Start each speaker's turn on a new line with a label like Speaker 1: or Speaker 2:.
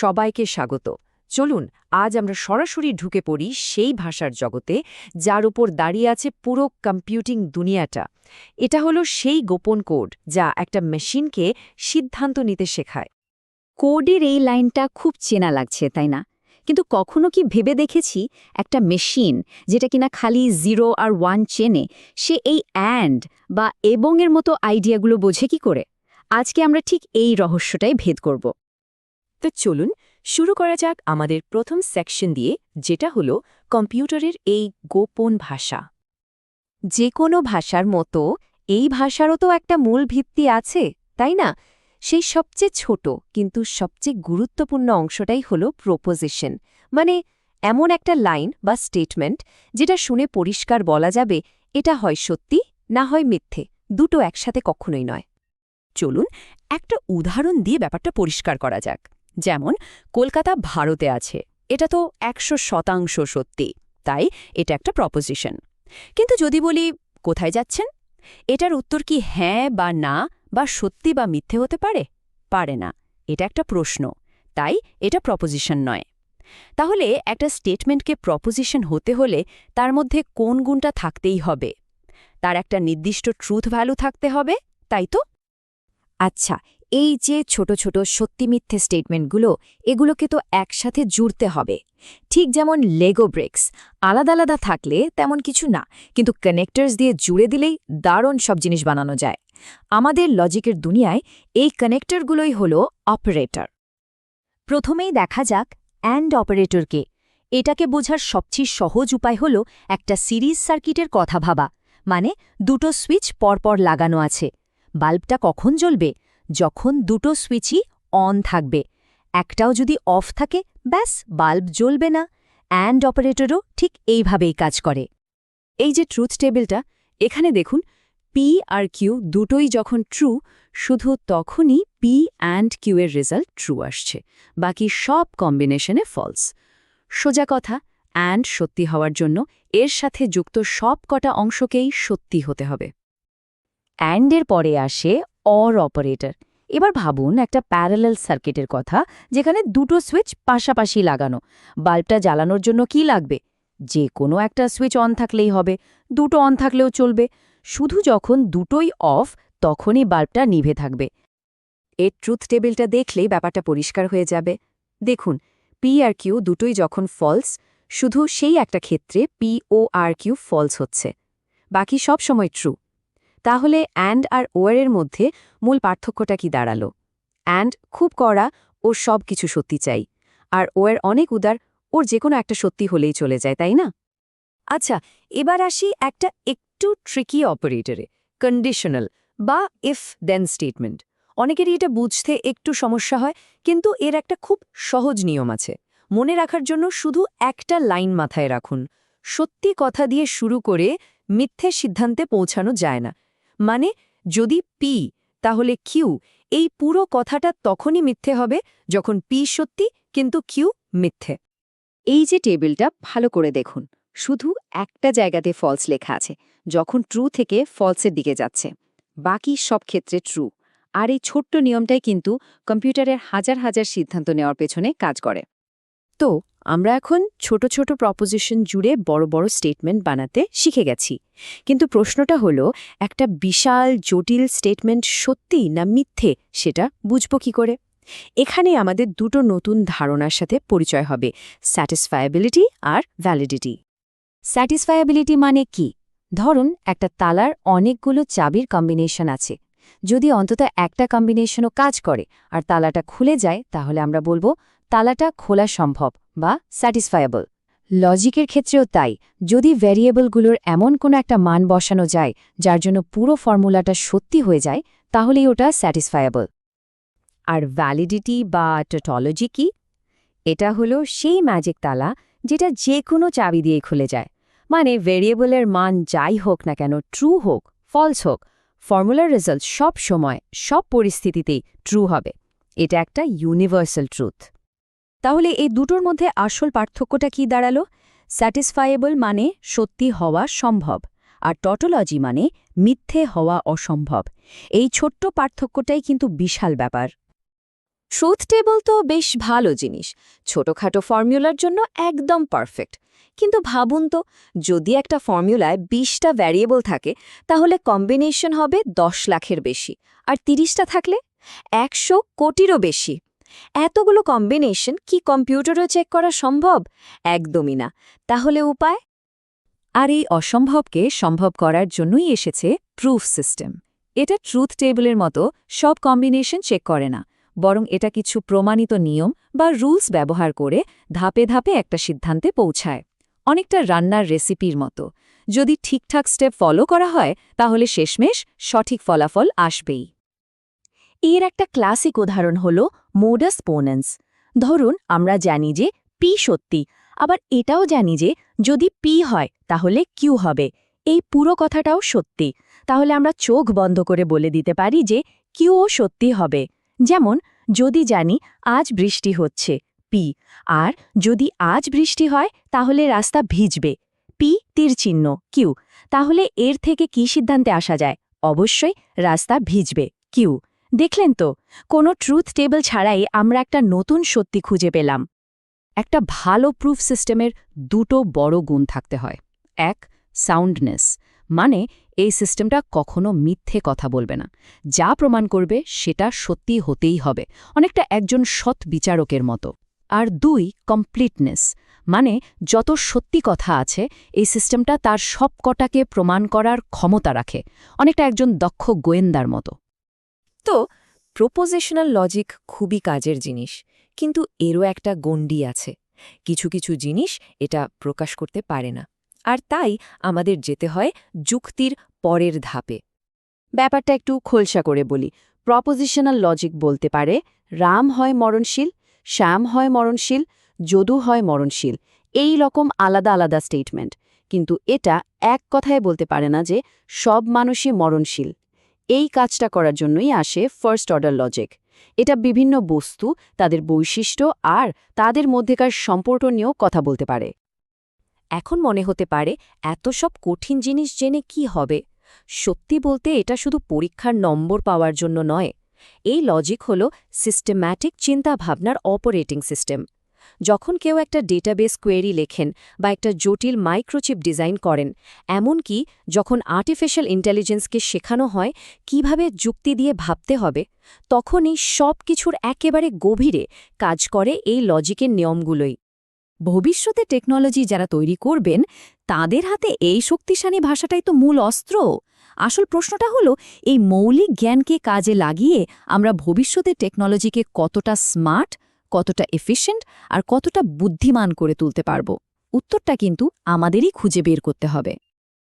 Speaker 1: সবাইকে স্বাগত। চলুন, আজ আমরা সরাসরি ঢুকে পড়ি সেই ভাষার জগতে যার উপর দাঁড়িয়ে আছে পুরো কম্পিউটিং দুনিয়াটা। এটা হলো সেই গোপন কোড যা একটা মেশিনকে সিদ্ধান্ত নিতে শেখায়।
Speaker 2: কোডের এই লাইনটা খুব চেনা লাগছে, তাই না? কিন্তু কখনো কি ভেবে দেখেছি একটা মেশিন যেটা কিনা খালি জিরো আর ওয়ান চেনে, সে এই অ্যান্ড বা এবংয়ের মতো আইডিয়াগুলো বোঝে কি করে? আজকে আমরা ঠিক এই রহস্যটাই ভেদ করব।
Speaker 1: তো চলুন শুরু করা যাক আমাদের প্রথম সেকশন দিয়ে, যেটা হলো কম্পিউটারের এই গোপন ভাষা। যে কোনো ভাষার মতো, এই ভাষারও তো একটা মূল ভিত্তি আছে, তাই না? সেই সবচেয়ে ছোট কিন্তু সবচেয়ে গুরুত্বপূর্ণ অংশটাই হলো প্রপোজিশন মানে এমন একটা লাইন বা স্টেটমেন্ট যেটা শুনে পরিষ্কার বলা যাবে এটা হয় সত্যি না হয় মিথ্যে, দুটো একসাথে কখনোই নয়। চলুন একটা উদাহরণ দিয়ে ব্যাপারটা পরিষ্কার করা যাক। যেমন, কলকাতা ভারতে আছে। এটা তো একশো শতাংশ সত্যি। তাই এটা একটা প্রপোজিশন কিন্তু যদি বলি, কোথায় যাচ্ছেন? এটার উত্তর কি হ্যাঁ বা না বা সত্যি বা মিথ্যে হতে পারে? পারে না। এটা একটা প্রশ্ন। তাই এটা প্রপোজিশন নয়। তাহলে একটা স্টেটমেন্টকে প্রপোজিশন হতে হলে তার মধ্যে কোন গুণটা থাকতেই হবে? তার একটা নির্দিষ্ট ট্রুথ ভ্যালু থাকতে হবে, তাই তো? আচ্ছা এই যে ছোট ছোট সত্যি মিথ্যে স্টেটমেন্টগুলো এগুলোকে তো একসাথে জুড়তে হবে। ঠিক যেমন লেগো ব্রেক্স আলাদা আলাদা থাকলে তেমন কিছু না, কিন্তু কানেক্টার্স দিয়ে জুড়ে দিলেই দারুণ সব জিনিস বানানো যায়। আমাদের লজিকের দুনিয়ায় এই কানেক্টরগুলোই হল অপারেটর প্রথমেই দেখা যাক অ্যান্ড অপারেটরকে এটাকে বোঝার সবচেয়ে সহজ উপায় হল একটা সিরিজ সার্কিটের কথা ভাবা মানে দুটো সুইচ পরপর লাগানো আছে। বাল্বটা কখন জ্বলবে? যখন দুটো সুইচই অন থাকবে, একটাও যদি অফ থাকে, ব্যাস বাল্ব জ্বলবে না অ্যান্ড অপারেটরও ঠিক এইভাবেই কাজ করে। এই যে ট্রুথ টেবিলটা এখানে দেখুন পি আর কিউ দুটোই যখন ট্রু শুধু তখনই পি অ্যান্ড কিউ এর রেজাল্ট ট্রু আসছে, বাকি সব কম্বিনেশনে ফলস সোজা কথা অ্যান্ড সত্যি হওয়ার জন্য এর সাথে যুক্ত সব কটা অংশকেই সত্যি হতে হবে। অ্যান্ডের পরে আসে অর অপারেটর এবার ভাবুন একটা প্যারালাল সার্কিটের কথা, যেখানে দুটো সুইচ পাশাপাশি লাগানো। বাল্বটা জ্বালানোর জন্য কি লাগবে? যে কোনো একটা সুইচ অন থাকলেই হবে, দুটো অন থাকলেও চলবে। শুধু যখন দুটোই অফ তখনই বাল্বটা নিভে থাকবে। এর ট্রুথ টেবিলটা দেখলেই ব্যাপারটা পরিষ্কার হয়ে যাবে। দেখুন পি আর কিউ দুটোই যখন ফলস শুধু সেই একটা ক্ষেত্রে পি ও আর কিউ ফলস হচ্ছে। বাকি সব সময় ট্রু তাহলে অ্যান্ড আর ওয়ারের মধ্যে মূল পার্থক্যটা কি দাঁড়াল? অ্যান্ড খুব কড়া ও সব কিছু সত্যি চাই। আর ওয়ের অনেক উদার, ওর যে কোনো একটা সত্যি হলেই চলে যায়, তাই না? আচ্ছা এবার আসি একটা একটু ট্রিকি অপারেটরে কন্ডিশনাল বা ইফ দেন স্টেটমেন্ট অনেকেরই এটা বুঝতে একটু সমস্যা হয়, কিন্তু এর একটা খুব সহজ নিয়ম আছে। মনে রাখার জন্য শুধু একটা লাইন মাথায় রাখুন। সত্যি কথা দিয়ে শুরু করে মিথ্যে সিদ্ধান্তে পৌঁছানো যায় না। মানে যদি পি তাহলে কিউ এই পুরো কথাটা তখনই মিথ্যে হবে যখন পি সত্যি, কিন্তু কিউ মিথ্যে। এই যে টেবিলটা, ভালো করে দেখুন। শুধু একটা জায়গাতে ফলস লেখা আছে, যখন ট্রু থেকে ফলসের দিকে যাচ্ছে। বাকি সব ক্ষেত্রে ট্রু আর এই ছোট্ট নিয়মটাই কিন্তু কম্পিউটারের হাজার হাজার সিদ্ধান্ত নেওয়ার পেছনে কাজ করে। তো আমরা এখন ছোট ছোট প্রপোজিশন জুড়ে বড় বড় স্টেটমেন্ট বানাতে শিখে গেছি। কিন্তু প্রশ্নটা হলো, একটা বিশাল জটিল স্টেটমেন্ট সত্যি না মিথ্যে সেটা বুঝব কি করে? এখানে আমাদের দুটো নতুন ধারণার সাথে পরিচয় হবে স্যাটিসফায়াবিলিটি আর ভ্যালিডিটি স্যাটিসফায়াবিলিটি মানে কি? ধরুন, একটা তালার অনেকগুলো চাবির কম্বিনেশন আছে। যদি অন্তত একটা কম্বিনেশনও কাজ করে আর তালাটা খুলে যায়, তাহলে আমরা বলব, তালাটা খোলা সম্ভব। বা স্যাটিসফায়াবল লজিকের ক্ষেত্রেও তাই, যদি ভ্যারিয়েবলগুলোর এমন কোনো একটা মান বসানো যায়, যার জন্য পুরো ফর্মুলাটা সত্যি হয়ে যায়, তাহলেই ওটা স্যাটিসফায়াবল আর ভ্যালিডিটি বা টোটলজি কি? এটা হলো সেই ম্যাজিক তালা, যেটা যে কোনো চাবি দিয়ে খুলে যায়। মানে ভেরিয়েবলের মান যাই হোক না কেন ট্রু হোক ফলস হোক, ফর্মুলার রেজাল্ট সব সময়, সব পরিস্থিতিতেই ট্রু হবে। এটা একটা ইউনিভার্সাল ট্রুথ তাহলে এই দুটোর মধ্যে আসল পার্থক্যটা কি দাঁড়াল? স্যাটিসফায়েবল মানে সত্যি হওয়া সম্ভব, আর টটোলজি মানে মিথ্যে হওয়া অসম্ভব। এই ছোট্ট পার্থক্যটাই কিন্তু বিশাল ব্যাপার। ট্রুথ টেবল তো বেশ ভালো জিনিস, ছোটখাটো ফর্মুলার জন্য একদম পারফেক্ট কিন্তু ভাবুন তো, যদি একটা ফর্মুলায় বিশটা ভ্যারিয়েবল থাকে, তাহলে কম্বিনেশন হবে দশ লাখের বেশি, আর তিরিশটা থাকলে একশো কোটিরও বেশি। এতগুলো কম্বিনেশন কি কম্পিউটারও চেক করা সম্ভব? একদমই না। তাহলে উপায়?
Speaker 2: আর এই অসম্ভবকে সম্ভব করার জন্যই এসেছে প্রুফ সিস্টেম এটা ট্রুথ টেবিলের মতো সব কম্বিনেশন চেক করে না। বরং এটা কিছু প্রমাণিত নিয়ম বা রুলস ব্যবহার করে ধাপে ধাপে একটা সিদ্ধান্তে পৌঁছায়। অনেকটা রান্নার রেসিপির মতো। যদি ঠিকঠাক স্টেপ ফলো করা হয়, তাহলে শেষমেশ সঠিক ফলাফল আসবেই।
Speaker 1: এর একটা ক্লাসিক উদাহরণ হল মোডাস পোনেন্স ধরুন, আমরা জানি যে পি সত্যি, আবার এটাও জানি যে যদি পি হয়, তাহলে কিউ হবে। এই পুরো কথাটাও সত্যি। তাহলে আমরা চোখ বন্ধ করে বলে দিতে পারি যে কিউও সত্যি হবে। যেমন, যদি জানি আজ বৃষ্টি হচ্ছে পি আর যদি আজ বৃষ্টি হয়, তাহলে রাস্তা ভিজবে। পি তীর চিহ্ন কিউ তাহলে এর থেকে কি সিদ্ধান্তে আসা যায়? অবশ্যই রাস্তা ভিজবে কিউ দেখলেন তো, কোনো ট্রুথ টেবিল ছাড়াই আমরা একটা নতুন সত্যি খুঁজে পেলাম।
Speaker 2: একটা ভালো প্রুফ সিস্টেমের দুটো বড় গুণ থাকতে হয়। এক সাউন্ডনেস মানে এই সিস্টেমটা কখনো মিথ্যে কথা বলবে না। যা প্রমাণ করবে সেটা সত্যি হতেই হবে, অনেকটা একজন সৎ বিচারকের মতো। আর দুই কমপ্লিটনেস মানে যত সত্যি কথা আছে, এই সিস্টেমটা তার সব কটাকে প্রমাণ করার ক্ষমতা রাখে, অনেকটা একজন দক্ষ গোয়েন্দার মতো।
Speaker 1: তো প্রপোজিশনাল লজিক খুবই কাজের জিনিস, কিন্তু এরও একটা গণ্ডি আছে। কিছু কিছু জিনিস এটা প্রকাশ করতে পারে না। আর তাই আমাদের যেতে হয় যুক্তির পরের ধাপে। ব্যাপারটা একটু খোলসা করে বলি। প্রপোজিশনাল লজিক বলতে পারে, রাম হয় মরণশীল, শ্যাম হয় মরণশীল, যদু হয় মরণশীল, এই রকম আলাদা আলাদা স্টেটমেন্ট কিন্তু এটা এক কথায় বলতে পারে না যে সব মানুষই মরণশীল। এই কাজটা করার জন্যই আসে ফার্স্ট অর্ডার লজিক এটা বিভিন্ন বস্তু, তাদের বৈশিষ্ট্য আর তাদের মধ্যেকার সম্পর্ক নিয়েও কথা বলতে পারে। এখন মনে হতে পারে এত সব কঠিন জিনিস জেনে কি হবে? সত্যি বলতে এটা শুধু পরীক্ষার নম্বর পাওয়ার জন্য নয়। এই লজিক হল সিস্টেম্যাটিক চিন্তাভাবনার অপারেটিং সিস্টেম যখন কেউ একটা ডেটাবেস কোয়েরি লেখেন বা একটা জটিল মাইক্রোচিপ ডিজাইন করেন, এমনকি যখন আর্টিফিশিয়াল ইন্টেলিজেন্সকে শেখানো হয় কীভাবে যুক্তি দিয়ে ভাবতে হবে, তখনই সব কিছুর একেবারে গভীরে কাজ করে এই লজিকের নিয়মগুলোই।
Speaker 2: ভবিষ্যতে টেকনোলজি যারা তৈরি করবেন, তাদের হাতে এই শক্তিশালী ভাষাটাই তো মূল অস্ত্র। আসল প্রশ্নটা হলো, এই মৌলিক জ্ঞানকে কাজে লাগিয়ে আমরা ভবিষ্যতে টেকনোলজিকে কতটা স্মার্ট কতটা এফিশিয়েন্ট আর কতটা বুদ্ধিমান করে তুলতে পারব। উত্তরটা কিন্তু আমাদেরই খুঁজে বের করতে হবে।